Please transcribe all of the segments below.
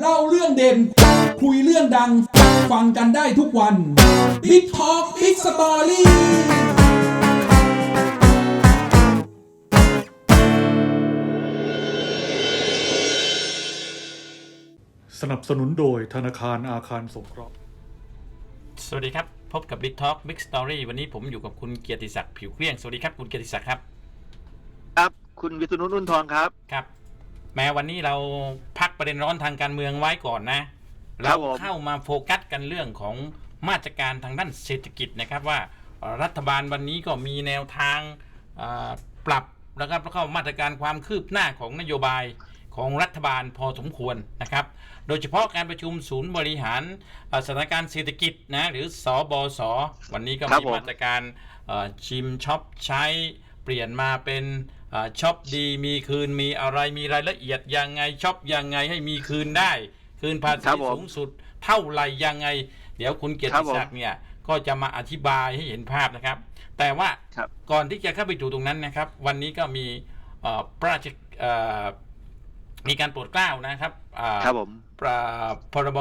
เล่าเรื่องเด่น คุยเรื่องดัง ฟังกันได้ทุกวัน Big Talk Big Story สนับสนุนโดยธนาคารอาคารสงเคราะห์ สวัสดีครับ พบกับ Big Talk Big Story วันนี้ผมอยู่กับคุณเกียรติศักดิ์ผิวเกลี้ยง สวัสดีครับ คุณเกียรติศักดิ์ครับ ครับ คุณวิษณุนุ่นทองครับ ครับ แม้วันนี้เราพักประเด็นร้อนทางการเมืองไว้ก่อนนะครัเราบผมเข้ามาโฟกัสกันเรื่องของมาตรการทางด้านเศรษฐกิจนะครับว่าเอ่อรัฐบาลวันนี้ก็มีแนวทางเอ่อปรับนะครับแล้วก็มาตรการความคืบหน้าของนโยบายของรัฐบาลพอสมควรนะครับ โดยเฉพาะการประชุมศูนย์บริหารเอ่อสถานการณ์เศรษฐกิจนะหรือสบสวันนี้ก็ครับมีผมมาตรการเอ่อชิมช็อปใช้เปลี่ยนมาเป็นเอ่อ ช็อปดีมีคืนมีอะไรมีรายละเอียดยังไงช็อปยังไงให้มีคืนได้ คืนภาครัษีบผมสูงสุดเท่าไหรยังไง เดี๋ยวคุณเกียรครัติบผมศักดิ์เนี่ยก็จะมาอธิบายให้เห็นภาพนะครับ แต่ว่าครับ ก่อนที่จะเข้าไปดูตรงนั้นนะครับ วันนี้ก็มีเอ่อพระราชเอ่อมีการโปรดเกล้านะครับอ่าครับผม ประพรบ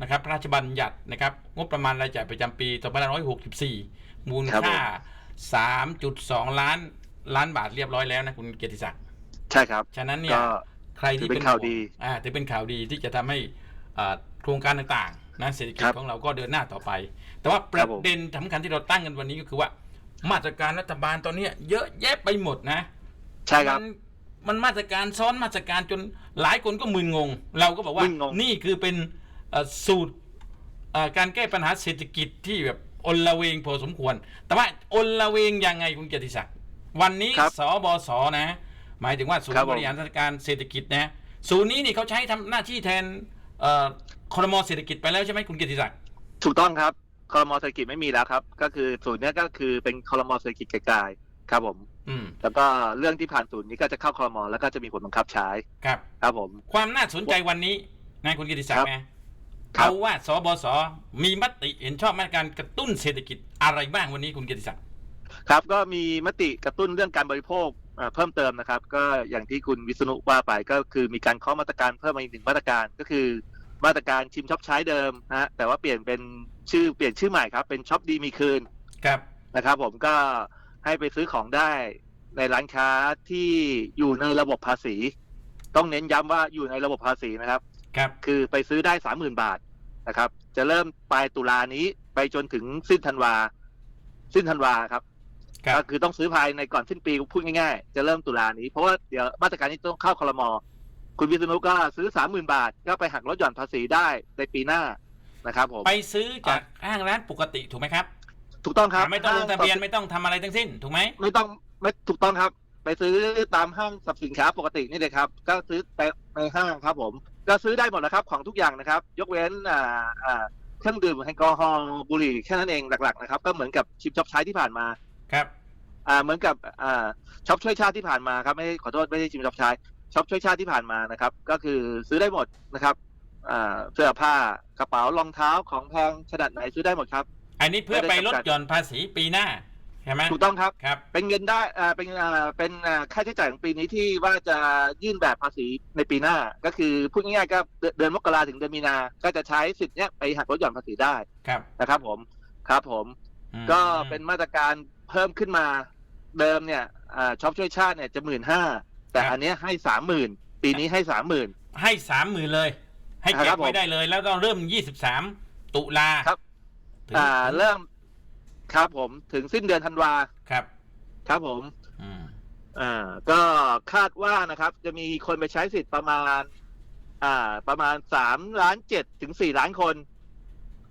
นะครับพระราชบัญญัตินะครับ งบประมาณรายจ่ายประจำปี 2564 มูลค่า 3.2 ล้าน ล้านบาทเรียบร้อยแล้วนะคุณเกียรติศักดิ์ใช่ครับ ฉะนั้นเนี่ยก็ ใครที่ถือเป็นข่าวดีห่งอ่าถือเป็นข่าวดีที่จะทำให้อ่าโครงการต่างๆนะเศรษฐกิจครับของเราก็เดินหน้าต่อไป แต่ว่าปครัระบผม เด็นสำคัญที่เราตั้งกันวันนี้ก็คือว่า มาตรการรัฐบาลตอนเนี้ยเยอะแยะไปหมดนะ ใช่ครับ มันมันมาตรการซ้อนมาตรการจนหลายคนก็มึนงง เราก็บอกว่ามึนงง นี่คือเป็นเอ่อสูตรเอ่อการแก้ปัญหาเศรษฐกิจที่แบบอลละเวงพอสมควร แต่ว่าอลละเวงยังไงคุณเกียรติศักดิ์ วันนี้ครับสบสนะ หมายถึงว่าศูนครับย์ผม บริหารสถานการณ์เศรษฐกิจนะ ศูนย์นี้นี่เขาใช้ทำหน้าที่แทนเอ่อคอรมอเศรษฐกิจไปแล้วใช่ไหมคุณเกียรติศักดิ์ถูกต้องครับคอรมอเศรษฐกิจไม่มีแล้วครับ ก็คือศูนย์เนี้ยก็คือเป็นคอรมอเศรษฐกิจไกลๆครับผมอืมแล้วก็เรื่องที่ผ่านศูนย์นี้ก็จะเข้าคอรมอแล้วก็จะมีผลบังคับใช้ครับ ครับผม ความน่าสนใจวันนี้นะคุณกิติศักครัดิ์บนะครับเอาว่าสบสมีมติเห็นชอบมาตรการกระตุ้นเศรษฐกิจอะไรบ้างวันนี้คุณกิติศักดิ์ ครับก็มีมติกระตุ้นเรื่องการบริโภคเอ่อเพิ่มเติมนะครับ ก็อย่างที่คุณวิษณุว่าไปก็คือมีการเคาะมาตรการเพิ่มมาอีกหนึ่งมาตรการก็คือ มาตรการชิมช็อปใช้เดิมนะฮะแต่ว่าเปลี่ยนเป็นชื่อเปลี่ยนชื่อใหม่ครับ เป็นช็อปดีมีคืนครับนะครับ ผมก็ให้ไปซื้อของได้ในร้านค้าที่อยู่ในระบบภาษี ต้องเน้นย้ำว่าอยู่ในระบบภาษีนะครับ ครับ คือไปซื้อได้สามหมื่นบาทนะครับ จะเริ่มปลายตุลานี้ไปจนถึงสิ้นธันวาสิ้นธันวาครับครั ก็บคือต้องซื้อภายในก่อนสิ้นปีพูดง่ายๆ จะเริ่มตุลานี้ เพราะว่าเดี๋ยวมาตรการนี้ต้องเข้าคลมคุณวิษณุก็ซื้อสามหมื่นบาท ก็ไปหักลดหย่อนภาษีได้ในปีหน้านะครับผมไปซื้อจากห้างร้านปกติถูกไหมครับ ถูกต้องครับ ไม่ต้องลงทะเบียนห้างไม่ต้องทำอะไรทั้งสิ้น ถูกไหมไม่ต้องไม่ถูกต้องครับ ไปซื้อตามห้างสรรพสินค้าปกตินี่เลยครับ ก็ซื้อแต่ในห้างครับ ผม ก็ซื้อได้หมดนะครับของทุกอย่างนะครับ ยกเว้นอ่าอ่าเครื่องดื่มแอลกอฮอล์บุหรี่แค่นั้นเองหลักๆนะครับ ก็เหมือนกับชิปช็อปใช้ที่ผ่านมา ครับอ่าเหมือนกับอ่าช็อปช่วยชาติที่ผ่านมาครับไม่ขอโทษไม่ใช่ชิมช็อปใช้ช็อปช่วยชาติที่ผ่านมานะครับ ก็คือซื้อได้หมดนะครับอ่าเสื้อผ้ากระเป๋ารองเท้าของแพงขนาดไหนซื้อได้หมดครับ อันนี้เพื่อไปลดหย่อนภาษีปีหน้าใช่ไหมถูกต้องครับครับ เป็นเงินได้อ่าเป็นอ่าเป็นอ่าค่าใช้จ่ายของปีนี้ที่ว่าจะยื่นแบบภาษีในปีหน้า ก็คือพูดง่ายๆก็เดือนเดือนมกราถึงเดือนมีนา ก็จะใช้สิทธิ์เนี้ยไปหักลดหย่อนภาษีได้ครับนะครับ ผมครับผมอืมก็เป็นมาตรการ เพิ่มขึ้นมาเดิมเนี่ยอ่าช็อปช่วยชาติเนี่ยจะหมื่นห้าแต่อันเนี้ยให้สามหมื่นปีนี้ให้สามหมื่นให้สามหมื่นเลย ให้ครัเก็บบผมไว้ได้เลย แล้วก็เริ่มยี่สิบสามตุลาครับถึงอ่าเริ่มครับผมถึงสิ้นเดือนธันวาครับ ครับผมอืมอ่าก็คาดว่านะครับ จะมีคนไปใช้สิทธิ์ประมาณ อ่า ประมาณสามล้านเจ็ดถึงสี่ล้านคน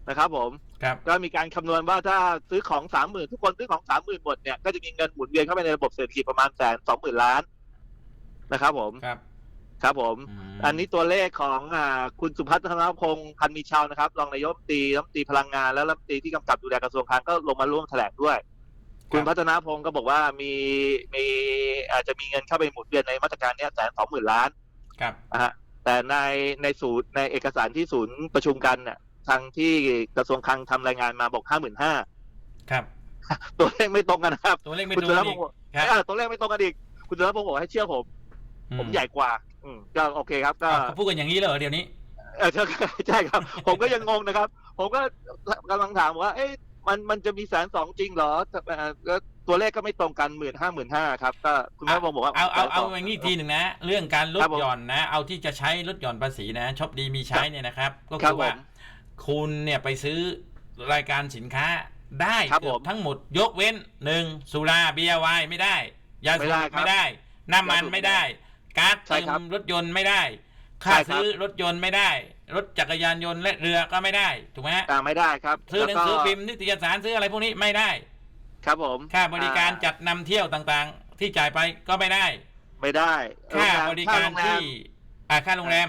นะครับผม ครับก็มีการคำนวณว่าถ้าซื้อของสามหมื่นทุกคนซื้อของสามหมื่นหมดเนี่ยก็จะมีเงินหมุนเวียนเข้าไปในระบบเศรษฐกิจประมาณแสนสองหมื่นล้านนะครับผมครับครับผมมอันนี้ตัวเลขของอ่าคุณสุพัฒนพงศ์พันธ์มีชาวนะครับรองนายกรัฐมนตรีรัฐมนตรีพลังงานและรัฐมนตรีที่กำกับดูแลกระทรวงคลังก็ลงมาร่วมแถลงด้วย คุณพัฒนาพงศ์ก็บอกว่ามีมีอาจจะมีเงินเข้าไปหมุนเวียนในมาตรการเนี้ยแสนสองหมื่นล้าน ครับนะฮะแต่ในในศูนย์ในเอกสารที่ศูนย์ประชุมกันเนี่ย ทางที่กระทรวงคลังทำรายงานมาบอกห้าหมื่นห้าครับ ตัวเลขไม่ตรงกันนะครับ ตัวเลขไม่คุณตรงสุรกันพอีงกศ์บอกครับเออตัวเลขไม่ตรงกันอีกคุณสุรพงศ์บอกให้เชื่อผม ผมใหญ่กว่า อืมก็โอเคครับ ก็อ้าวเขาพูดกันอย่างนี้เลยเหรอเดี๋ยวนี้เออใช่ใช่ครับ ผมก็ยังงงนะครับ ผมก็กำลังถามว่า เอ๊ะมันมันจะมีแสนสองจริงเหรอแต่เอ่อก็ตัวเลขก็ไม่ตรงกันหมื่นห้าหมื่นห้าครับก็คุณแม่ผมบอกว่าเอาเอาเอา120,000อย่างนี้อีกทีหนึ่งนะ เรื่องการลครัดบผมหย่อนนะ เอาที่จะใช้ลดหย่อนภาษีนะชอบดีมีใช้เนี่ยนะครับ ก็ครัคืบอว่าผม คุณเนี่ยไปซื้อรายการสินค้าได้ครับเกือผบมทั้งหมดยกเว้นหนึ่งสุราเบียร์ไวน์ไม่ได้ ยาสูไม่ได้บครับไม่ได้ น้ำมันยาสูบไม่ได้การ์ดใช่เติครับมรถยนต์ไม่ได้ค่าใช่ครับ ซื้อรถยนต์ไม่ได้ รถจักรยานยนต์และเรือก็ไม่ได้ถูกไหมฮะอ่าไม่ได้ครับซื้อหนังสือแล้วก็พิมพ์นิตยสารซื้ออะไรพวกนี้ไม่ได้ ครับผมค่าบริการอ่จัดนำเที่ยวต่างๆ ที่จ่ายไปก็ไม่ได้ ไม่ได้ค่าบริการโงแมที่อ่าค่าโรงแรม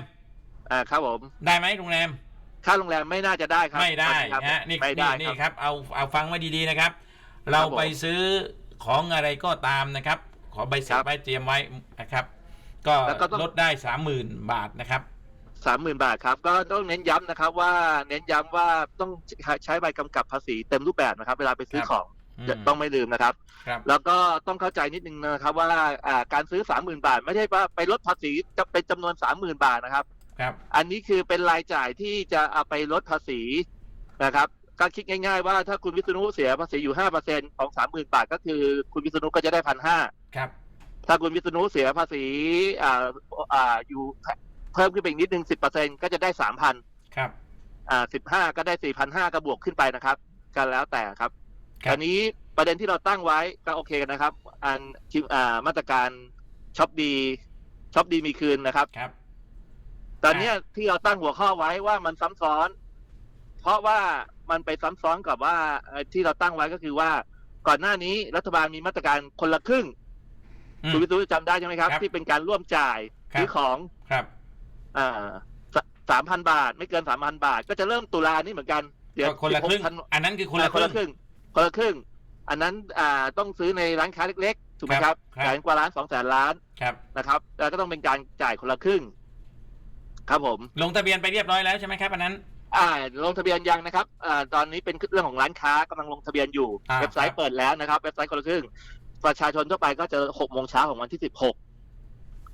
อ่าครับผมได้ไหมโรงแรม ค่าโรงแรมไม่น่าจะได้ครับไม่ได้ครับนะฮะนี่ไม่ได้นี่ครับครับเอาเอาฟังไว้ดีๆนะครับ เราครับผมไปซื้อของอะไรก็ตามนะครับ ขอใบเสร็จครับไว้เตรียมไว้นะครับ ก็แล้วก็ต้องลดได้สามหมื่นบาทนะครับสามหมื่นบาทครับ ก็ต้องเน้นย้ำนะครับ ว่าเน้นย้ำว่าต้องใช้ใบกำกับภาษีเต็มรูปแบบนะครับ เวลาไปซื้อครับของอืมจะต้องไม่ลืมนะครับครับ แล้วก็ต้องเข้าใจนิดนึงนะครับว่าอ่าการซื้อสามหมื่นบาท ไม่ใช่ว่าไปลดภาษีจะเป็นจำนวนสามหมื่นบาทนะครับ ครับ อันนี้คือเป็นรายจ่ายที่จะเอาไปลดภาษีนะครับก็คิดง่ายๆว่าถ้าคุณวิษณุเสียภาษีอยู่ห้าเปอร์เซ็นของสามหมื่นบาทก็คือคุณวิษณุก็จะได้พันห้าครับ ถ้าคุณวิษณุเสียภาษีอ่าอ่าอยู่เพิ่มขึ้นไปอีกนิดนึงสิบเปอร์เซ็นก็จะได้สามพันครับอ่าสิบห้าก็ได้สี่พันห้าก็บวกขึ้นไปนะครับ ก็แล้วแต่ครับครับอันนี้ประเด็นที่เราตั้งไว้ก็โอเคกันนะครับ อันที่อ่ามาตรการช็อปดีช็อปดีมีคืนนะครับครับ ตอนเนี้ยที่เราตั้งหัวข้อไว้ว่ามันซ้ำซ้อน เพราะว่ามันไปซ้ำซ้อนกับว่าเอ่อที่เราตั้งไว้ก็คือว่า ก่อนหน้านี้รัฐบาลมีมาตรการคนละครึ่งอืม คุณวิศนุจำได้ใช่ไหมครับ ครับที่เป็นการร่วมจ่ายครับ ซื้อของครับอ่าสามพันบาท ไม่เกินสามพันบาท ก็จะเริ่มตุลานี่เหมือนกันเดี๋ยวก็คนละครึ่ง 16ธันอันนั้นคือคนอ่าละคนละคครึ่รึ่งงคนละครึ่ง อันนั้นอ่าต้องซื้อในร้านค้าเล็กๆ ถูกไหมคครัรับบครับ แสนกว่าล้านสองแสนล้านครับ นะครับแล้วก็ต้องเป็นการจ่ายคนละครึ่ง ครับผม ลงทะเบียนไปเรียบร้อยแล้วใช่ไหมครับอันนั้น อ่าลงทะเบียนยังนะครับอ่าตอนนี้เป็นเรื่องของร้านค้ากำลังลงทะเบียนอยู่ อ่า เว็บไซครัต์บเปิดแล้วนะครับเว็บไซต์คนละครึ่ง ประชาชนทั่วไปก็จะหกโมงเช้าของวันที่สิบหก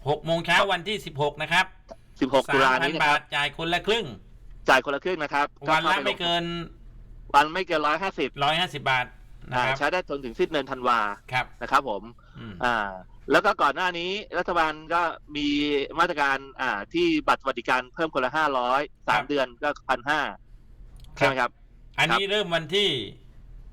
หกโมงเช้าวันที่สิบหกนะครับสิบหกตุลาพันี้นะบาครัทบจ่ายคนละครึ่ง จ่ายคนละครึ่งนะครับวันละข้าปไม่เกินวันไม่เกินร้อยห้าสิบร้อยห้าสิบบาทนะครับใช้ได้จนถึงสิ้นเดือนธันวาครับ นะครับผม อืม อ่า แล้วก็ก่อนหน้านี้รัฐบาลก็มีมาตรการอ่าที่บัตรสวัสดิการเพิ่มคนละห้าร้อยสามเดือนก็พันห้าใช่ไหมครับ อันนี้เริ่มวันที่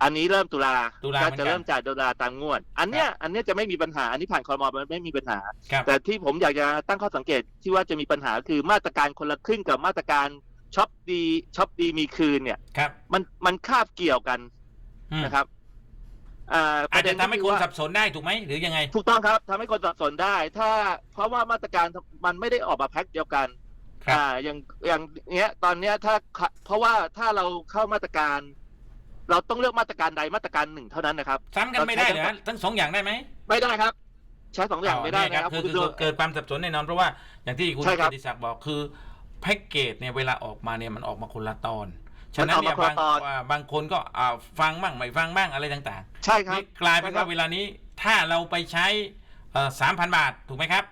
อันนี้เริ่มตุลาตุลาก็เหมือนกันจะเริ่มจ่ายตุลาตามงวด อันเนี้ยอันเนี้ยจะไม่มีปัญหา อันนี้ผ่านคอรมอมันไม่มีปัญหาครับแต่ที่ผมอยากจะตั้งข้อสังเกตที่ว่าจะมีปัญหาคือมาตรการคนละครึ่งกับมาตรการช็อปดีช็อปดีมีคืนเนี่ยครับมันมันคาบเกี่ยวกันอืมนะครับ อ่าปอาจระเด็จะนทำให้ก็คนอว่าสับสนได้ถูกไหมหรือยังไง ถูกต้องครับทำให้คนสับสนได้ ถ้าเพราะว่ามาตรการมันไม่ได้ออกมาแพ็คเดียวกันครับอ่าอย่างอย่างเนี้ยตอนเนี้ยถ้าเพราะว่าถ้าเราเข้ามาตรการ เราต้องเลือกมาตรการใดมาตรการหนึ่งเท่านั้นนะครับซ้ำกันไม่ได้เหรอทั้งสองอย่างได้ไหมไม่ได้ครับ ใช้สองอย่างไม่ได้เนะครับคือคุณคือผู้ชคือมเกิดความสับสนแน่นอนเพราะว่าอย่างที่คุณใช่ครับกิติศักดิ์บอกคือแพ็กเกจเนี่ยเวลาออกมาเนี่ยมันออกมาคนละตอน ฉะมันนั้นออกเนี่มายคนบาละงตอนอ่าบางคนก็อ่าฟังบ้างไม่ฟังบ้างอะไรต่างใช่ๆครับนี่กลายเป็นใช่ครัว่าบเวลานี้ถ้าเราไปใช้สามพันบาทถูกไหมครับ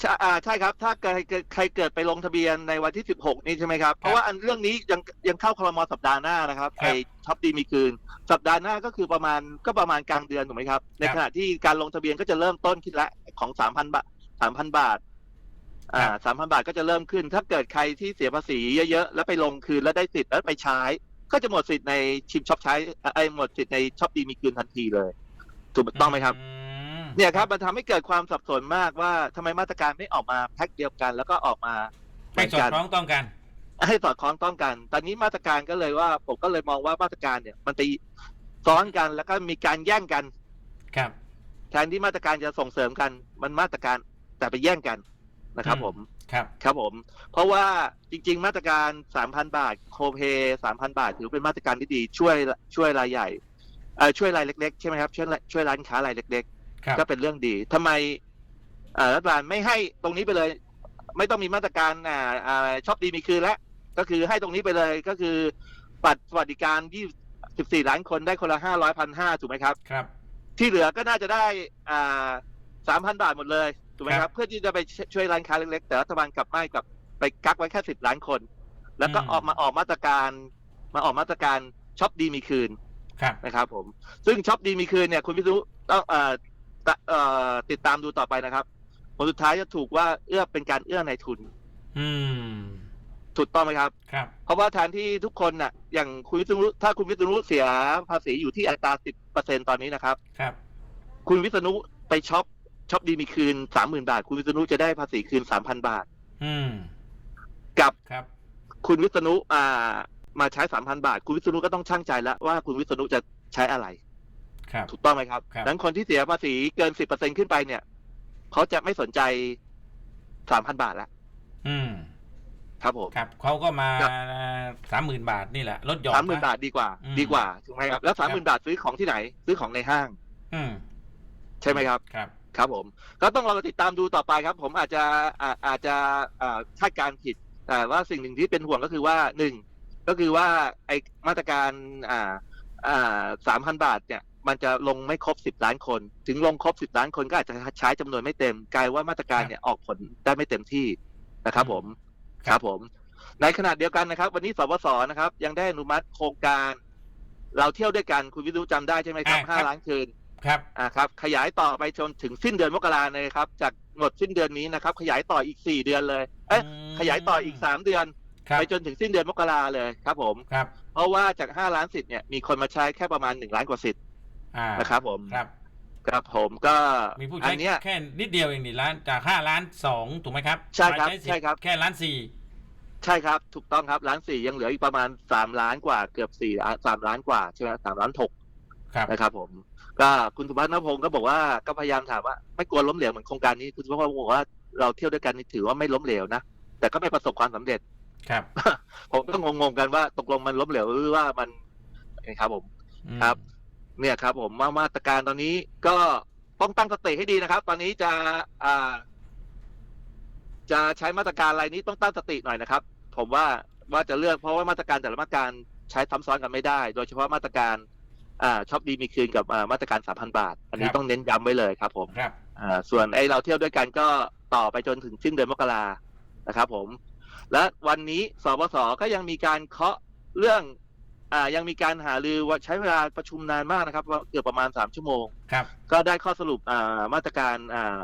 ใช่อ่าใช่ครับ ถ้าใครใครเกิดไปลงทะเบียนในวันที่ 16 นี้ใช่ไหมครับ เพราะว่าอันเรื่องนี้ยังยังเข้าคลมสัปดาห์หน้านะครับครับไอ้ช็อปดีมีคืน สัปดาห์หน้าก็คือประมาณก็ประมาณกลางเดือนถูกไหมครับ ในขณะที่การลงทะเบียนก็จะเริ่มต้นขึ้นละของ 3,000 บาท 3,000 บาท อ่า3,000บาทก็จะเริ่มขึ้น ถ้าเกิดใครที่เสียภาษีเยอะๆ แล้วไปลงคืนแล้วได้สิทธิ์แล้วไปใช้ ก็จะหมดสิทธิ์ในชิมช็อปใช้ไอ้ยหมดสิทธิ์ในช็อปดีมีคืนทันทีเลย ถูกต้องไหมครับอืมเนี่ยครับมันทำให้เกิดความสับสนมากว่าทำไมมาตรการไม่ออกมาแพ็คเดียวกันแล้วก็ออกมาเหให้มือนสอดกันคล้องต้องกัน ให้สอดคล้องต้องกัน ตอนนี้มาตรการก็เลยว่า ผมก็เลยมองว่ามาตรการเนี่ย มันไปซ้อนกันแล้วก็มีการแย่งกัน ครับแทนที่มาตรการจะส่งเสริมกัน มันมาตรการแต่ไปแย่งกัน นะครับอืมผมครับครับผม เพราะว่าจริง ๆ มาตรการ 3,000 บาทโคเพย์3,000 บาท ถือเป็นมาตรการที่ดีช่วยช่วยรายใหญ่เอ่อช่วยรายเล็กๆ ใช่ไหมครับช่วยช่วยร้านค้ารายเล็กๆครับก็เป็นเรื่องดีทำไมเอ่อรัฐบาลไม่ให้ตรงนี้ไปเลย ไม่ต้องมีมาตรการอ่าอ่าช็อปดีมีคืนแล้วก็คือให้ตรงนี้ไปเลยก็คือบัตรสวัสดิการ 24 ล้านคนได้คนละ 500พันห้าถูกไหมครับ ครับ ที่เหลือก็น่าจะได้อ่า3,000 บาทหมดเลย ถูกไหมคครัรับบเพื่อที่จะไปช่วยร้านค้าเล็กๆ แต่รัฐบาลกลับไม่กลับไปไปกักไว้แค่สิบล้านคน แล้วก็อืมออกมาออกมาตรการ มาออกมาตรการช็อปดีมีคืนครับนะครับผม ซึ่งช็อปดีมีคืนเนี่ยคุณพิษณุต้องเอ่อตะเอ่อติดตามดูต่อไปนะครับผลสุดท้ายจะถูกว่าเอื้อเป็นการเอื้อในทุน อืมถูกต้องไหมครับครับ เพราะว่าแทนที่ทุกคนน่ะ อย่างคุณวิษณุถ้าคุณวิษณุเสียภาษีอยู่ที่อัตราสิบเปอร์เซ็นตอนนี้นะครับ ครับ คุณวิษณุไปช็อป ช็อปดีมีคืนสามหมื่นบาท คุณวิษณุจะได้ภาษีคืนสามพันบาท อืมกับครับ คุณวิษณุอ่า มาใช้สามพันบาท คุณวิษณุก็ต้องช่างใจแล้วว่าคุณวิษณุจะใช้อะไร ครับ ถูกต้องไหมครับครับ ดังนั้นคนที่เสียภาษีเกินสิบเปอร์เซ็นขึ้นไปเนี่ย เขาจะไม่สนใจสามพันบาทแล้วอืมครับผม ครับเขาก็มาครับ สามหมื่นบาทนี่แหละลดหย่อน สามหมื่นบาทดีกว่า อืม ดีกว่าถูกไหมครับ แล้วครัสาบมหมื่นบาทซื้อของที่ไหน ซื้อของในห้าง อืมใช่ไหมครับ ครับ ครับผมก็ต้องรอติดตามดูต่อไปครับ ผมอาจจะอ่าอาจจะอ่าคาดการณ์ผิด แต่ว่าสิ่งหนึ่งที่เป็นห่วงก็คือว่าหนึ่งก็คือว่าไอมาตรการอ่าอ่าสามพันบาทเนี่ยมันจะลงไม่ครบสิบล้านคน ถึงลงครบสิบล้านคนก็อาจจะใช้จำนวนไม่เต็มกลายว่ามาตรการเนี่ยออกผลได้ไม่เต็มที่นะครับ ผมครับครับผม ในขณะเดียวกันนะครับ วันนี้สบสนะครับ ยังได้อนุมัติโครงการ เราเที่ยวด้วยกันคุณวิรุจำได้ใช่ไหมครับอ่าห้าครับล้านคืน ครับอ่าครับขยายต่อไปจนถึงสิ้นเดือนมกราเลยครับ จากหมดสิ้นเดือนนี้นะครับ ขยายต่ออีกสี่เดือนเลย เอ๊ะมขยายต่ออีกสามเดือน ครับไปจนถึงสิ้นเดือนมกราเลยครับผม ครับเพราะว่าจากห้าล้านสิทธิ์เนี่ยมีคนมาใช้แค่ประมาณหนึ่งล้านกว่าสิทธิ์อ่านะครับผมครับ ครับผมก็มีผู้อัใช้นเนี้ย แค่นิดเดียวเองนี่ล้านจากห้าล้านสองถูกไหมครับใช่ครับมาสิทธิ์ใช่ครับ แค่ล้านสี่ใช่ครับ ถูกต้องครับล้านสี่ยังเหลืออีกประมาณสามล้านกว่าเกือบสี่สามล้านกว่าใช่ไหมสามล้านหกครับ นะครับผม ก็คุณสุภัฒนพงศ์ก็บอกว่าก็พยายามถามว่าไม่กลัวล้มเหลวเหมือนโครงการนี้คุณสุภัฒนพงศ์บอกว่าเราเที่ยวด้วยกันนี่ถือว่าไม่ล้มเหลวนะแต่ก็ไม่ประสบความสำเร็จครับ ผมก็งงๆกันว่าตกลงมันล้มเหลวหรือว่ามันครับผมอืมครับ เนี่ยครับ ผมว่ามาตรการตอนนี้ก็ต้องตั้งสติให้ดีนะครับ ตอนนี้จะอ่า จะใช้มาตรการอะไรนี้ต้องตั้งสติหน่อยนะครับ ผมว่าว่าจะเลือกเพราะว่ามาตรการแต่ละมาตรการใช้ซ้ำซ้อนกันไม่ได้ โดยเฉพาะมาตรการอ่า ช็อปดีมีคืนกับอ่ามาตรการสามพันบาท อันนี้ต้องเน้นย้ำไว้เลยครับผมครับอ่าส่วนไอ้เราเที่ยวด้วยกันก็ต่อไปจนถึงสิ้นเดือนมกรานะครับผม และวันนี้สบสก็ยังมีการเคาะเรื่องอ่ายังมีการหารือว่าใช้เวลาประชุมนานมากนะครับว่าเกือบประมาณสามชั่วโมงครับ ก็ได้ข้อสรุปอ่ามาตรการอ่า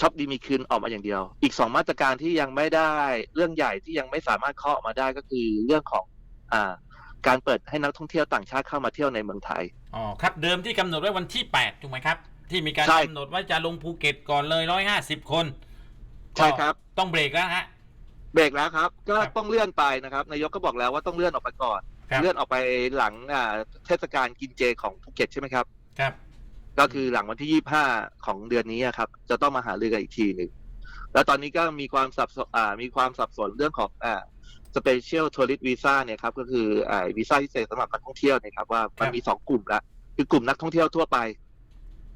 ช็อปดีมีคืนออกมาอย่างเดียว อีกสองมาตรการที่ยังไม่ได้เรื่องใหญ่ที่ยังไม่สามารถเคาะออกมาได้ก็คือเรื่องของอ่า การเปิดให้นักท่องเที่ยวต่างชาติเข้ามาเที่ยวในเมืองไทย อ๋อครับเดิมที่กำหนดไว้วันที่แปดถูกไหมครับ ที่มีการใช่ กำหนดว่าจะลงภูเก็ตก่อนเลยร้อยห้าสิบคนใช่ครับ ก็ต้องเบรกแล้วฮะ เบรกแล้วครับ ก็ครับต้องเลื่อนไปนะครับ นายกก็บอกแล้วว่าต้องเลื่อนออกไปก่อน ครับ เลื่อนออกไปหลังอ่าเทศกาลกินเจของภูเก็ตใช่ไหมครับ ครับ ก็คือหลังวันที่ยี่ห้าของเดือนนี้อะครับ จะต้องมาหารือกันอีกทีหนึ่งแล้วตอนนี้ก็มีความสับสนอ่ามีความสับสนเรื่องของอ่า special tourist visa เนี่ยครับก็คืออ่าวีซ่าพิเศษสำหรับนักท่องเที่ยวเนี่ยครับว่ามันมีสองกลุ่มละคือกลุ่มนักท่องเที่ยวทั่วไป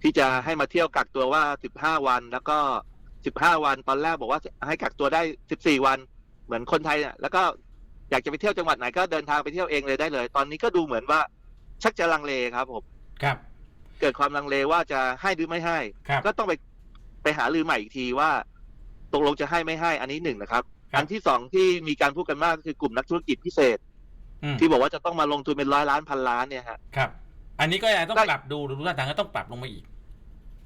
ที่จะให้มาเที่ยวกักตัวว่าสิบห้าวันแล้วก็สิบห้าวันตอนแรกบอกว่าให้กักตัวได้สิบสี่วันเหมือนคนไทยเนี่ยแล้วก็อยากจะไปเที่ยวจังหวัดไหนก็เดินทางไปเที่ยวเองเลยได้เลย ตอนนี้ก็ดูเหมือนว่าชักจะลังเลครับผมครับ เกิดความลังเลว่าจะให้หรือไม่ให้ครับก็ต้องไปไปหาลือใหม่อีกทีว่าตกลงจะให้ไม่ให้อันนี้หนึ่งนะครับครับ อันที่สองที่มีการพูดกันมากก็คือกลุ่มนักธุรกิจพิเศษอืมที่บอกว่าจะต้องมาลงทุนเป็นร้อยล้านพันล้านเนี่ยฮะครับ อันนี้ก็ยังต้องได้ปรับดูดูท่าทางก็ต้องปรับลงมาอีก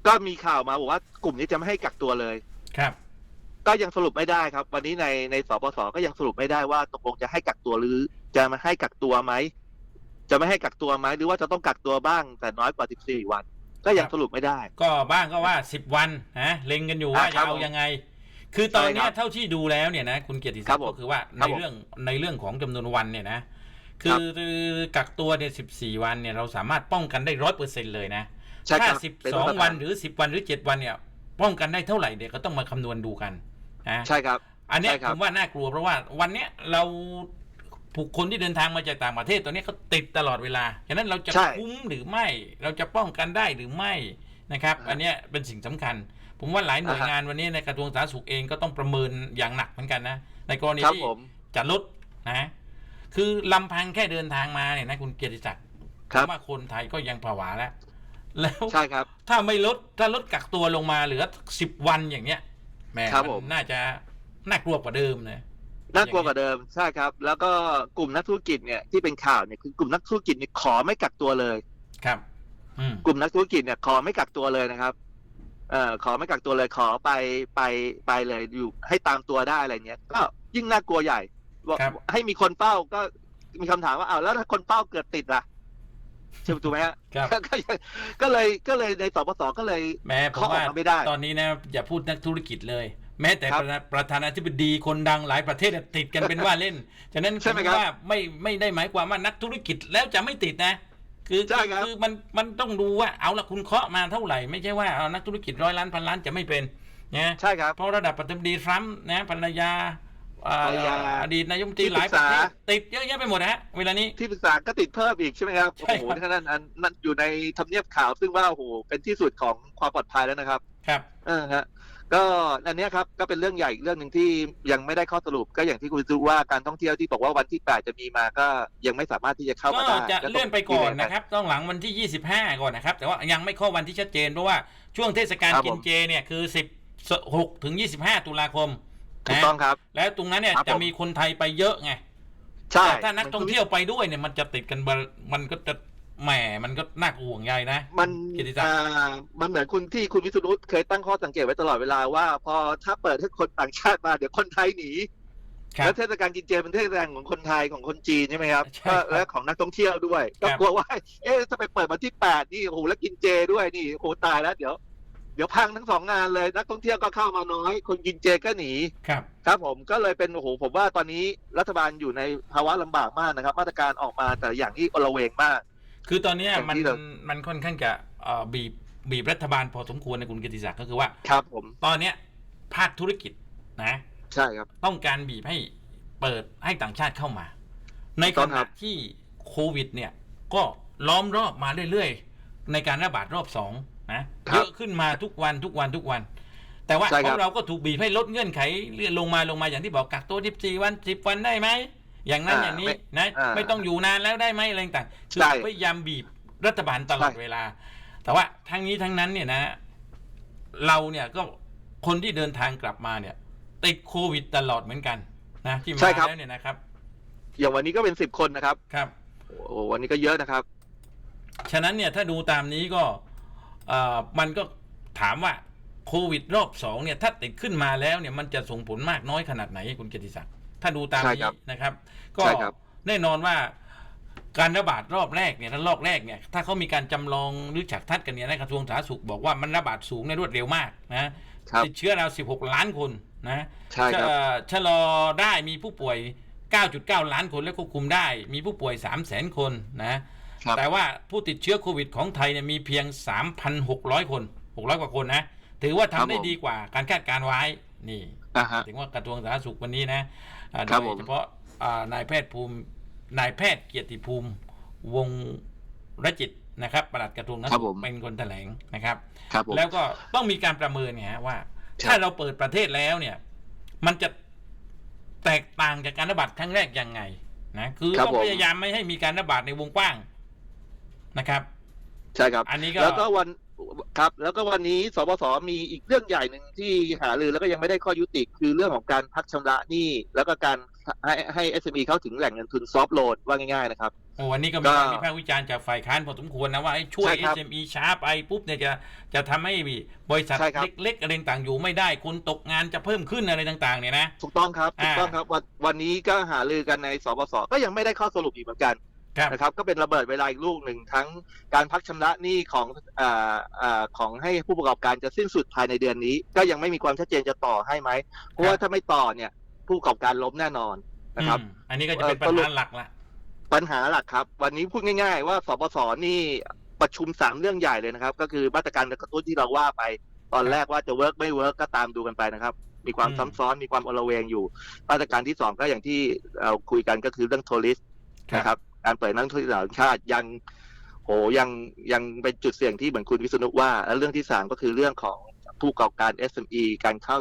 ก็มีข่าวมาบอกว่ากลุ่มนี้จะไม่ให้กักตัวเลยครับ ก็ยังสรุปไม่ได้ครับ วันนี้ในในสปสก็ยังสรุปไม่ได้ว่าตกลงจะให้กักตัวหรือ จะมาให้กักตัวไหมจะไม่ให้กักตัวไหมหรือว่าจะต้องกักตัวบ้าง แต่น้อยกว่า 14 วัน ก็ยังครับสรุปไม่ได้ ก็บ้างก็ว่าสิบวันนะเล็งกันอยู่ว่าอ่าครัจะบเอายังไง คือตอนเนี้ใช่ยครับเท่าที่ดูแล้วเนี่ยนะคุณเกียรติคศัรักบดิ์ผมก็คือว่าครัในบผมเรื่องในเรื่องของจำนวนวันเนี่ยนะคืครัอบกักตัวเนี่ยสิบสี่วันเนี่ยเราสามารถป้องกันได้ร้อยเปอร์เซ็นเลยนะใช่คถ้ารับสิบเป็นสองมาตรการวันหรือสิบวันหรือเจ็ดวันเนี่ย ป้องกันได้เท่าไหร่เดี๋ยวก็ต้องมาคำนวณดูกันนะใช่ครับ อันเนี้ยใช่ครัผบมว่าน่ากลัวเพราะว่าวันเนี้ยเราผู้คนที่เดินทางมาจากต่างประเทศตัวนี้ยเขาติดตลอดเวลาฉะนั้นเราจะใช่คุ้มหรือไม่เราจะป้องกันได้หรือไม่นะครับอ่าฮะอันเนี้ยเป็นสิ่งสำคัญ ผมว่าหลายหน่วยอ่าฮะงานวันนี้ในกระทรวงสาธารณสุขเองก็ต้องประเมินอย่างหนักเหมือนกันนะ ในกรณีครับที่ผมจะลดนะ คือลำพังแค่เดินทางมาเนี่ยนะคุณเกียรติศักดิ์ผครับมว่าคนไทยก็ยังผวาแล้ว แล้วใช่ครับ ถ้าไม่ลดถ้าลดกักตัวลงมาเหลือสิบวันอย่างเนี้ยแหมครับมันผมน่าจะน่ากลัวกว่าเดิมนะน่ากลัวกว่าเดิมใช่ครับ แล้วก็กลุ่มนักธุรกิจเนี่ยที่เป็นข่าวเนี่ยคือกลุ่มนักธุรกิจเนี่ยขอไม่กักตัวเลย ครับอืมกลุ่มนักธุรกิจเนี่ยขอไม่กักตัวเลยนะครับ เอ่อขอไม่กักตัวเลยขอไปไปไปเลยอยู่ให้ตามตัวได้อะไรเงี้ยก็ยิ่งน่ากลัวใหญ่ว่าครับ ให้มีคนเฝ้าก็มีคำถามว่าอ้าวแล้วถ้าคนเฝ้าเกิดติดล่ะใช่ไหมถูกไหมฮะครับก็ยังก็เลยก็เลยในสปสก็เลย แม้ผมเขาออกว่ามาไม่ได้ตอนนี้นะอย่าพูดนักธุรกิจเลย แม้แต่ครับประธานประธานาธิบดีคนดังหลายประเทศติดกันเป็นว่าเล่น ฉะนั้นใช่ไหมผมครับ ว่าไม่ไม่ได้หมายความว่านักธุรกิจแล้วจะไม่ติดนะ คือใช่ครับ คือมันมันต้องดูว่าเอาละคุณเคาะมาเท่าไหร่ไม่ใช่ว่าเอานักธุรกิจร้อยล้านพันล้านจะไม่เป็นนะใช่ครับ เพราะระดับประธานาธิบดีทรัมป์นะภรรยาเอ่อภรรยาอดีตนายกรัฐมนตรีที่หลายประเทศปรึกษาติดเยอะแยะไปหมดนะฮะเวลานี้ ที่ปรึกษาก็ติดเพิ่มอีกใช่ไหมครับใช่โอ้ครับโหนั่นอันนั่นอยู่ในทำเนียบข่าวซึ่งว่าโอ้โหเป็นที่สุดของความปลอดภัยแล้วนะครับ ครับ เออฮะ ก็อันเนี้ยครับก็เป็นเรื่องใหญ่อีกเรื่องหนึ่งที่ยังไม่ได้ข้อสรุปก็อย่างที่คุณซูว่าการท่องเที่ยวที่บอกว่าวันที่8จะมีมาก็ยังไม่สามารถที่จะเข้ามาก็ได้จะก็ต้งเลื่อนไปก่อนนะครับ ต้องหลังวันที่ 25 ก่อนนะครับ แต่ว่ายังไม่เข้าวันที่ชัดเจนเพราะว่าช่วงเทศกาลครับกิผนมเจเนี่ยคือ 16ถึง25 ตุลาคมถูกนะต้องครับ แล้วตรงนั้นเนี่ยครับจะผมมีคนไทยไปเยอะไงใช่แต่ถ้านักท่องเที่ยวไปด้วยเนี่ยมันจะติดกันเบอร์มันก็จะ แหมมันก็น่าห่วงใยนะมันกิติศักดิ์ อ่ามันเหมือนคุณที่คุณวิศนุเคยตั้งข้อสังเกตไว้ตลอดเวลาว่า พอถ้าเปิดให้คนต่างชาติมาเดี๋ยวคนไทยหนีครัแล้บวเทศกาลกินเจเป็นเทศกาลของคนไทยของคนจีนใช่ไหมครับใช่ครับก็และของนักท่องเที่ยวด้วยครัก็บกลัวว่า เอ๊ะถ้าไปเปิดวันที่แปดนี่โอ้โหแล้วกินเจด้วยนี่โอ้โหตายแล้วเดี๋ยว เดี๋ยวพังทั้งสองงานเลยนักท่องเที่ยวก็เข้ามาน้อย คนกินเจก็หนี ครับ ครับผมก็เลยเป็นโอ้โหผมว่าตอนนี้รัฐบาลอยู่ในภาวะลำบากมากนะครับ มาตรการออกมาแต่ละอย่างที่อลเวงมาก คือตอนเนี้ยอย่างมันที่เรามันค่อนข้างจะเอ่อบีบบีบรัฐบาลพอสมควรในคุณกิติศักดิ์ก็คือว่า ครับผม ตอนเนี้ยภาคธุรกิจนะ ใช่ครับ ต้องการบีบให้เปิดให้ต่างชาติเข้ามา ในถูกต้ของครัณะบที่โควิดเนี่ย ก็ล้อมรอบมาเรื่อยๆ ในการระบาดรอบสองนะเยอะขึ้นมาทุกวันทุกวันทุกวัน แต่ว่าใช่ขครัอบ งเราก็ถูกบีบให้ลดเงื่อนไขเลื่อนลงมาลงมาอย่างที่บอกกักตัว14วัน10วันได้ไหม อย่างนั้นอ่าอย่างนี้ไม่นะอ่าไม่ต้องอยู่นานแล้วได้ไหมอะไรต่างๆคือใช่พยายามบีบรัฐบาลตลอดใช่เวลา แต่ว่าทั้งนี้ทั้งนั้นเนี่ยนะ เราเนี่ยก็คนที่เดินทางกลับมาเนี่ย ติดโควิดตลอดเหมือนกันนะที่มาใช่ครับแล้วเนี่ยนะครับ อย่างวันนี้ก็เป็นสิบคนนะครับครับโอ้โหวันนี้ก็เยอะนะครับ ฉะนั้นเนี่ยถ้าดูตามนี้ก็เอ่อมันก็ถามว่าโควิดรอบสองเนี่ย ถ้าติดขึ้นมาแล้วเนี่ยมันจะส่งผลมากน้อยขนาดไหนคุณเกียรติศักดิ์ ถ้าดูตามใช่นี้ครับนะครับ ก็ใช่ครับแน่นอนว่าการระบาดรอบแรกเนี่ยถ้ารอบแรกเนี่ยถ้าเขามีการจำลองหรือฉากทัดกันเนี่ยนะกระทรวงสาธารณสุขบอกว่ามันระบาดสูงในรวดเร็วมากนะครับติดเชื้อเรา16 ล้านคนนะใช่ครับเอ่อชะลอได้มีผู้ป่วย 9.9 ล้านคนและควบคุมได้ มีผู้ป่วย 3 0 0 0 0 0 คนนะครับแต่ว่าผู้ติดเชื้อโควิดของไทยเนี่ยมีเพียง 3,600 คน 600 กว่าคนนะ ถือว่าครับทำได้ผมดีกว่าการคาดการณ์ไว้นี่อ่าฮะถึงว่ากระทรวงสาธารณสุขวันนี้นะอ่าครับ โดผยมเฉพาะอ่านายแพทย์ภูมินายแพทย์เกียรติภูมิวงรจิตนะครับปลัดกระทรวงสาธารณครับสุผขมเป็นคนแถลงนะครับครับผมแล้วก็ต้องมีการประเมินไงฮะว่าครับถ้าเราเปิดประเทศแล้วเนี่ย มันจะแตกต่างจากการระบาดครั้งแรกยังไงนะคือครับต้องผมพยายามไม่ให้มีการระบาดในวงกว้างนะครับ ใช่ครับ อันนี้ก็แล้วก็วัน ครับ แล้วก็วันนี้สปสมีอีกเรื่องใหญ่หนึ่งที่หารือแล้วก็ยังไม่ได้ข้อยุติ คือเรื่องของการพักชำระหนี้แล้วก็การให้ให้ SME เข้าถึงแหล่งเงินทุนซอฟท์โลนว่าง่ายๆนะครับโอ้วันนี้ก็มีก็การวิพากษ์วิจารณ์จากฝ่ายค้านพอสมควรนะว่าไอ้ช่วยใช่ครับ SME ช้าไปปุ๊บเนี่ยจะจะทำให้บริษัทใช่ครับเล็กๆอะไรต่างๆอยู่ไม่ได้คนตกงานจะเพิ่มขึ้นอะไรต่างๆเนี่ยนะถูกต้องครับอ่าถูกต้องครับวันวันนี้ก็หารือกันในสปสก็ยังไม่ได้ข้อสรุปอีกเหมือนกันครับ นะครับก็เป็นระเบิดเวลาอีกลูกหนึ่งทั้งการพักชำระหนี้ของอ่าอ่าของให้ผู้ประกอบการจะสิ้นสุดภายในเดือนนี้ ก็ยังไม่มีความชัดเจนจะต่อให้ไหมเพราะว่าถ้าไม่ต่อเนี่ย ผู้ประกอบการล้มแน่นอนนะครับอืมอันนี้ก็จะเป็นเอ่อปัญสรุหาปหลักละปัญหาหลักครับ วันนี้พูดง่าย ๆ ว่าสปสนี่ประชุมสามเรื่องใหญ่เลยนะครับ ก็คือมาตรการกระตุ้นที่เราว่าไปตอนแรกว่าจะเวิร์กไม่เวิร์กก็ตามดูกันไปนะครับ มีความซ้ำซ้อนมีความอลเวงอยู่ มาตรการที่สองก็อย่างที่เราคุยกันก็คือเรื่องทัวริสนะครับ การเปิดนักท่องเที่ยวต่างชาติยังโหยังยังเป็นจุดเสี่ยงที่เหมือนคุณวิษณุว่า แล้วเรื่องที่สามก็คือเรื่องของผู้ประกอบการ SME การเข้า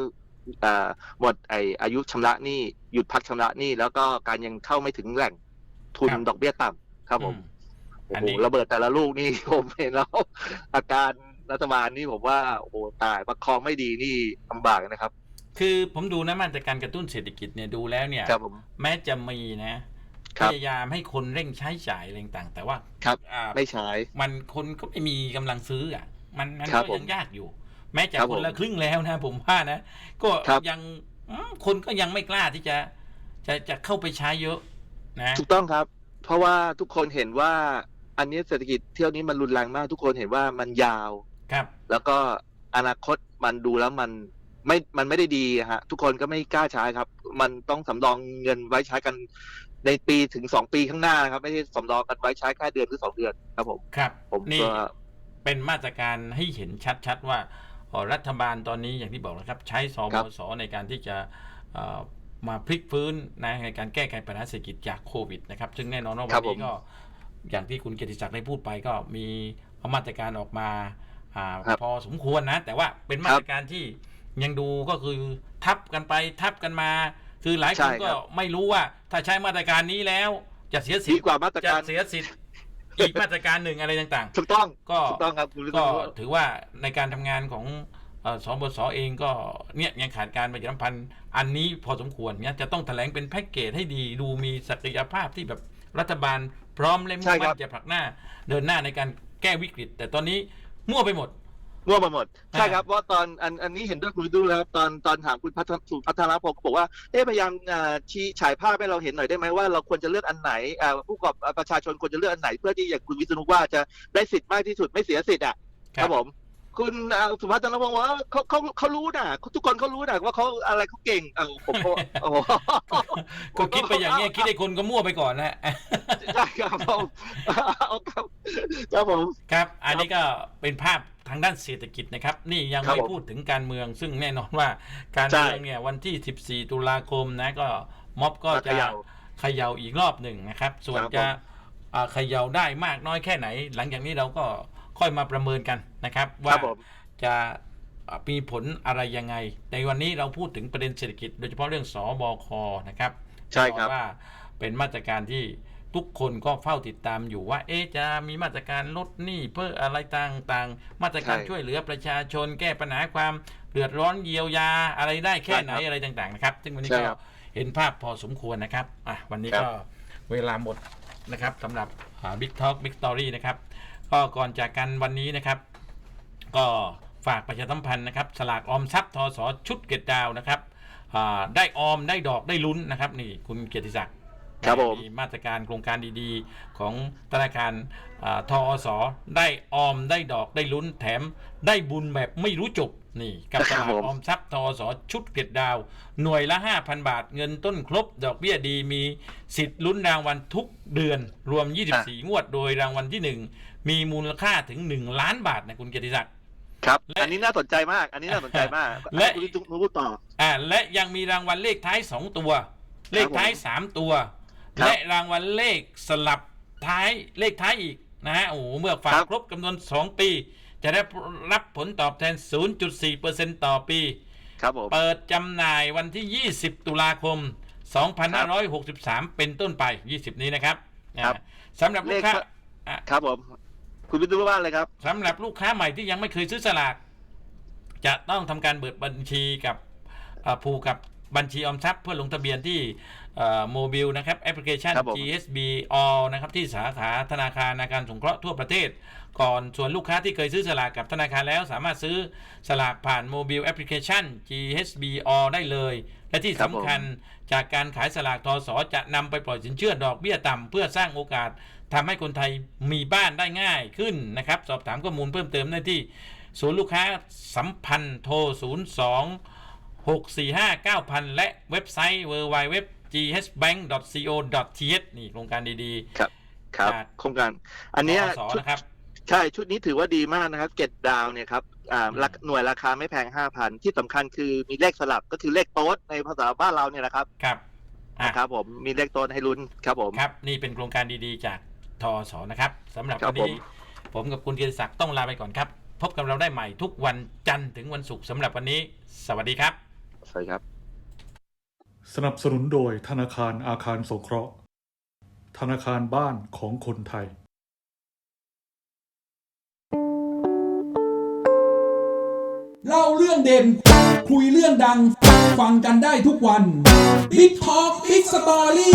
เอ่อหมดไออายุชำระหนี้หยุดพักชำระหนี้แล้วก็การยังเข้าไม่ถึงแหล่งทุนครับดอกเบี้ยต่ำครับผมอืโอ้อันโหนี้ระเบิดแต่ละลูกนี่ผมเห็นแล้วอาการรัฐบาลนี่ผมว่าโอ้โหตายประคองไม่ดีนี่ลำบากนะครับ คือผมดูนะมาตรการกระตุ้นเศรษฐกิจเนี่ยดูแล้วเนี่ยครับผมแม้จะมีนะ คพรับ ยายามให้คนเร่งใช้จ่ายอะไรต่างๆแต่ว่าครับ อ่า ไม่ใช้ มันคนก็ไม่มีกำลังซื้ออะ มันมันครับก็ผมยังยากอยู่ แม้จะครับคนละผมครึ่งแล้วนะ ผมว่านะ ก็ครับ ยังอืมคนก็ยังไม่กล้าที่จะ จะจะเข้าไปใช้เยอะ นะถูกต้องครับ เพราะว่าทุกคนเห็นว่าอันนี้เศรษฐกิจเที่ยวนี้มันรุนแรงมาก ทุกคนเห็นว่ามันยาว ครับ แล้วก็อนาคตมันดูแล้วมันไม่ มันไม่ได้ดีอะฮะ ทุกคนก็ไม่กล้าใช้ครับ มันต้องสำรองเงินไว้ใช้กัน ในปีถึงสองปีข้างหน้านะครับ ไม่ใช่สำรองกันไว้ใช้แค่เดือนหรือสองเดือนครับผมครับผมนี่ก็เป็นมาตรการให้เห็นชัดๆว่าเอ่อรัฐบาลตอนนี้อย่างที่บอกนะครับ ใช้สบสในการที่จะเอ่อมาพลิกฟื้นนะในการแก้ไขปัญหาเศรษฐกิจจากโควิดนะครับ ซึ่งแน่นอนว่าครัวันบนี้ก็อย่างที่คุณเกียรติศักดิ์ได้พูดไปก็มีมาตรการออกมาอาครับพอสมควรนะ แต่ว่าเป็นมาครับตรการที่ยังดูก็คือทับกันไปทับกันมา คือหลายคนใช่ก็ครับไม่รู้ว่า ถ้าใช้มาตรการนี้แล้ว จะเสียสิทดีธิ์กว่ามาตรจะการเสียสิทธิ์อีกมาตรการหนึ่งอะไรต่างๆ ถูกต้อง ก็ถูกต้องครับคุณวิศก็นุถือว่าในการทำงานของเอ่อสบสเองก็เนี่ยยังขาดการประชาสัมพันธ์อันนี้พอสมควรเนี่ยจะต้องแถลงเป็นแพ็กเกจให้ดีดูมีศักยภาพที่แบบรัฐบาลพร้อมและมุ่งมั่นจะผลักหน้า เดินหน้าในการแก้วิกฤต แต่ตอนนี้มั่วไปหมด มั่วมาหมดอ่าใช่ครับว่าตอนอันอันนี้เห็นด้วยคุณวิศนุแล้วครับตอนตอนถามคุณพัฒนสุพัฒนาพงศ์ก็บอกว่าเอ๊ะพยายามอ่าชี้ฉายภาพให้เราเห็นหน่อยได้ไหมว่าเราควรจะเลือกอันไหนอ่าผู้ประกอบอ่าประชาชนควรจะเลือกอันไหน เพื่อที่อย่างคุณวิศนุว่าจะได้สิทธิ์มากที่สุดไม่เสียสิทธิ์อะครับผม คุณอ่าสุภัฒนพงศ์ว่าเขาเขาเขารู้นะทุกคนเขารู้นะว่าเขาอะไรเขาเก่งเออผมก็โอ้โหก็คิดไปอย่างเงี้ยคิดให้คนก็มั่วไปก่อนนะใช่ครับผมเอาครับครับผมครับ อันนี้ก็เป็นภาพ ทางด้านเศรษฐกิจนะครับ นี่ยังครับไม่ผมพูดถึงการเมือง ซึ่งแน่นอนว่าการใช่เมืองเนี่ยวันที่ 14 ตุลาคมนะก็ม็อบก็มาจะเขย่าเขย่าอีกรอบหนึ่งนะครับ ส่วนครับจะผมอ่าเขย่าได้มากน้อยแค่ไหน หลังจากนี้เราก็ค่อยมาประเมินกันนะครับคว่ารับผมจะอ่ามีผลอะไรยังไง ในวันนี้เราพูดถึงประเด็นเศรษฐกิจ โดยเฉพาะเรื่องสอบคนะครับใช่ครับแน่นอนว่าเป็นมาตรการที่ ทุกคนก็เฝ้าติดตามอยู่ว่า เอ๊ะจะมีมาตรการลดหนี้เพื่ออะไรต่างๆ มาตรการใช่ช่วยเหลือประชาชน แก้ปัญหาความเดือดร้อนเยียวยาอะไรได้แค่ไหนใช่ครับอะไรต่างๆนะครับ ซึ่งวันนี้ใช่ก็ครับเห็นภาพพอสมควรนะครับอะวันนี้ครับก็เวลาหมดนะครับสำหรับบิ๊กท a l อกบิ๊ก t อรี่นะครับก็ก่อนจากกันวันนี้นะครับ ก็ฝากประชาสัมพันธ์นะครับ สลากออมทรัพย์ทสชุดเกตดาวนะครับอ่าได้ออมได้ดอกได้ลุ้นนะครับ นี่คุณเกียรติศักดิ์ ครับผมมาตรการโครงการดีๆ ของธนาคารอ่าทอสได้ออมได้ดอกได้ลุ้นแถมได้บุญแบบไม่รู้จบนี่กับสครัลาบกผม ออมทรัพย์ทอสชุดเกตดาว หน่วยละ 5,000 บาทเงินต้นครบ ดอกเบี้ยดีมีสิทธิ์ลุ้นรางวัลทุกเดือน รวม 24 งวดโดยรางวัลที่1มีมูลค่าถึง 1 ล้านบาทนะคุณเกียรติศักดิ์ ครับ และอันนี้น่าสนใจมาก อันนี้น่าสนใจมากและ คุณวิศนุพูดต่อ อ่าและยังมีรางวัลเลขท้าย 2 ตัว เลขท้าย 3 ตัวครับ และรางวัลเลขสลับท้ายเลขท้ายอีกนะฮะโอ้โหเมื่อฝากครับครบจำนวน2ปี จะได้รับผลตอบแทน 0.4%ต่อปีครับผมเปิดจำหน่ายวันที่ 20 ตุลาคม 2563 เป็นต้นไป 20 นี้นะครับครับอ่าสำหรับลูกค้าเลขอะครับผมคุณวิศนุว่าอะไรครับสำหรับลูกค้าใหม่ที่ยังไม่เคยซื้อสลากจะต้องทำการเปิดบัญชีกับอ่าผูกกับ บัญชีออมทรัพย์เพื่อลงทะเบียนที่โมบิลนะครับแอปพลิเคชันครับผม GSB All นะครับที่สาขาธนาคารอาคารสงเคราะห์ทั่วประเทศ ก่อนส่วนลูกค้าที่เคยซื้อสลากกับธนาคารแล้ว สามารถซื้อสลากผ่านโมบิลแอปพลิเคชัน GSB All ได้เลย และที่ครับสำคัญจากการขายสลากทสจะนำไปปล่อยสินเชื่อดอกเบี้ยต่ำเพื่อสร้างโอกาสทำให้คนไทยมีบ้านได้ง่ายขึ้นนะครับ สอบถามข้อมูลเพิ่มเติมได้ที่ศูนย์ลูกค้าสัมพันธ์โทร 02 645 9000 และเว็บไซต์ www ghbank.co.th นี่โครงการดีครับ ครับ ครับ โครงการ อัๆนเนี้ยทอสชุดนะครับ ใช่ ชุดนี้ถือว่าดีมากนะครับ เกตดาวเนี่ยครับ อ่าราคาหน่วยราคาไม่แพงห้าพันที่สำคัญคือมีเลขสลับก็คือเลขโต๊ดในภาษาบ้านเราเนี่ยนะครับ ครับอะนะครับผม มีเลขโต๊ดให้ลุ้นครับผม ครับ นี่เป็นโครงการดีๆ จากทอสนะครับสำหรับครัวับนนี้ผมผมกับคุณเกียรติศักดิ์ต้องลาไปก่อนครับ พบกับเราได้ใหม่ทุกวันจันทร์ถึงวันศุกร์สำหรับวันนี้ สวัสดีครับ สวัสดีครับ สนับสนุนโดยธนาคารอาคารสงเคราะห์ ธนาคารบ้านของคนไทย เล่าเรื่องเด่น คุยเรื่องดัง ฟังกันได้ทุกวัน Big Talk Big Story